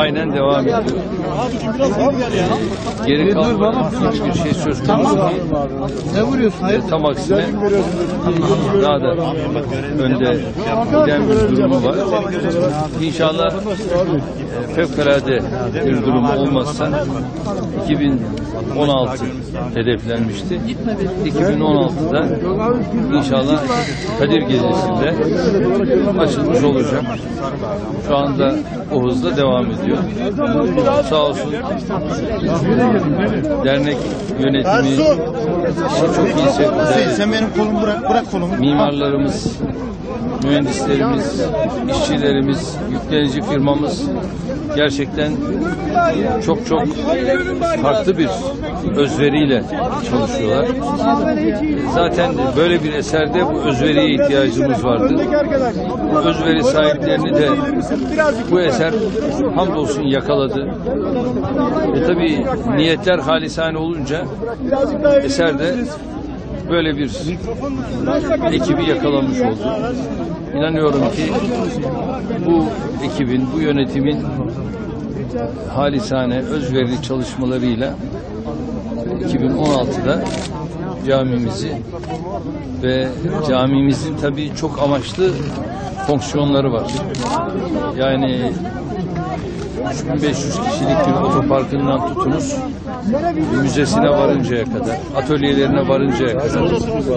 aynen devam ediyor. Geri kalma hiçbir şey söz konusu değil. Ne vuruyorsun? Hayır. Tam aksine daha da önde giden bir durumu var. İnşallah e, fevkalade bir durum olmazsa 2016 hedeflenmişti. 2016'da inşallah Kadir Gecesi'nde açılmış olacak. Şu anda o hızla devam ediyor. Sağ olsun dernek yönetimi işi çok iyi Hüseyin sevdiler. sen benim kolumu bırak, bırak kolumu. Mimarlarımız, mühendislerimiz, işçilerimiz, yüklenici firmamız gerçekten çok çok farklı bir özveriyle çalışıyorlar. Zaten böyle bir eserde bu özveriye ihtiyacımız vardı. Bu özveri sahiplerini de bu eser hamdolsun yakaladı. E tabi niyetler halisane olunca eser de böyle bir ekibi yakalamış oldu. İnanıyorum ki bu ekibin, bu yönetimin halisane, özverili çalışmalarıyla 2016'da camimizi ve camimizin tabii çok amaçlı fonksiyonları var. Yani 3500 kişilik bir otoparkından tutunuz müzesine varıncaya kadar, atölyelerine varıncaya kadar,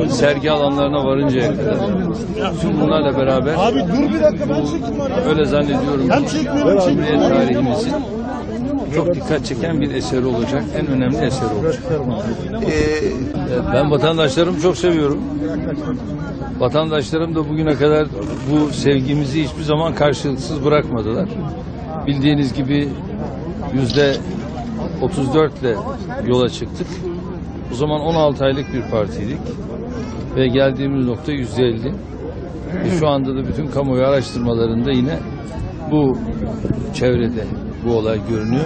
sergi alanlarına varıncaya kadar. Tüm bunlarla beraber Abi dur bir dakika ben çektim var ya. öyle zannediyorum ki Cumhuriyet tarihimizin çok dikkat çeken bir eseri olacak. En önemli eseri olacak. Ee, Ben vatandaşlarımı çok seviyorum. Vatandaşlarım da bugüne kadar bu sevgimizi hiçbir zaman karşılıksız bırakmadılar. Bildiğiniz gibi yüzde 34 ile yola çıktık. O zaman 16 aylık bir partiydik. Ve geldiğimiz nokta yüzde 50. Ve şu anda da bütün kamuoyu araştırmalarında yine bu çevrede bu olay görünüyor.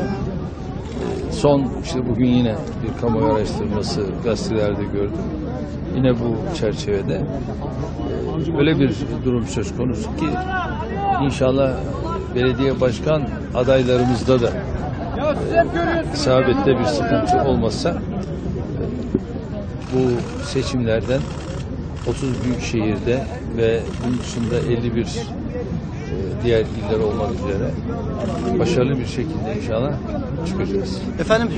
Son işte bugün yine bir kamuoyu araştırması gazetelerde gördüm. Yine bu çerçevede e, öyle bir durum söz konusu ki inşallah belediye başkan adaylarımızda da isabette bir sıkıntı olmazsa bu seçimlerden 30 büyük şehirde ve bunun dışında 51 e, diğer iller olmak üzere başarılı bir şekilde inşallah çıkacağız. Efendim